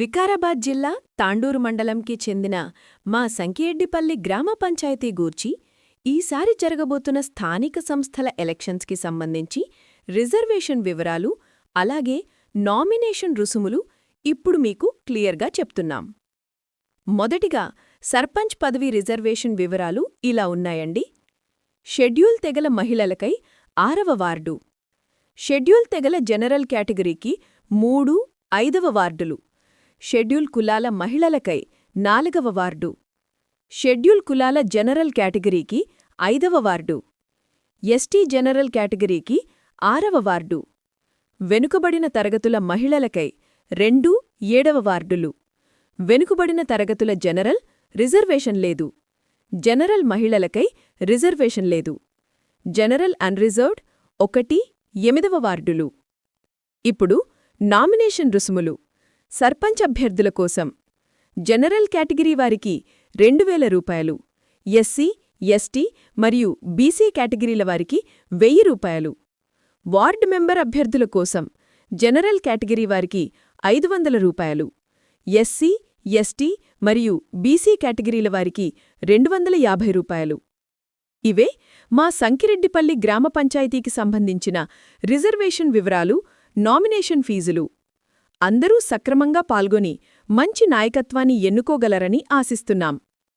వికారాబాద్ జిల్లా తాండూరు మండలంకి చెందిన మా సంకిరెడ్డిపల్లి గ్రామ పంచాయతీ గూర్చి ఈసారి జరగబోతున్న స్థానిక సంస్థల ఎలక్షన్స్కి సంబంధించి రిజర్వేషన్ వివరాలు అలాగే నామినేషన్ రుసుములు ఇప్పుడు మీకు క్లియర్గా చెప్తున్నాం. మొదటిగా సర్పంచ్ పదవి రిజర్వేషన్ వివరాలు ఇలా ఉన్నాయండి. షెడ్యూల్ తెగల మహిళలకై ఆరవ వార్డు. షెడ్యూల్ తెగల జనరల్ కేటగిరీకి మూడు ఐదవ వార్డులు. షెడ్యూల్ కులాల మహిళలకై నాలుగవ వార్డు. షెడ్యూల్ కులాల జనరల్ కేటగిరీకి ఐదవ వార్డు. ఎస్టీ జనరల్ కేటగిరీకి ఆరవ వార్డు. వెనుకబడిన తరగతుల మహిళలకై రెండు ఏడవ వార్డులు. వెనుకబడిన తరగతుల జనరల్ రిజర్వేషన్ లేదు. జనరల్ మహిళలకై రిజర్వేషన్ లేదు. జనరల్ అన్రిజర్వ్డ్ ఒకటి ఎనిమిదవ వార్డులు. ఇప్పుడు నామినేషన్ రుసుములు. సర్పంచ్ అభ్యర్థుల కోసం. జనరల్ కేటగిరీ వారికి రెండు వేల రూపాయలు ఎస్సీ ఎస్టీ మరియు బీసీ కేటగిరీల వారికి వెయ్యి రూపాయలు. వార్డు మెంబర్ అభ్యర్థుల కోసం జనరల్ కేటగిరీ వారికి ఐదు వందల రూపాయలు ఎస్సీ ఎస్టీ మరియు బీసీ కేటగిరీల వారికి రెండు వందల యాభై రూపాయలు. ఇవే మా సంకిరెడ్డిపల్లి గ్రామ పంచాయతీకి సంబంధించిన రిజర్వేషన్ వివరాలు నామినేషన్ ఫీజులు. అందరూ సక్రమంగా పాల్గొని మంచి నాయకత్వాన్ని ఎన్నుకోగలరని ఆశిస్తున్నాం.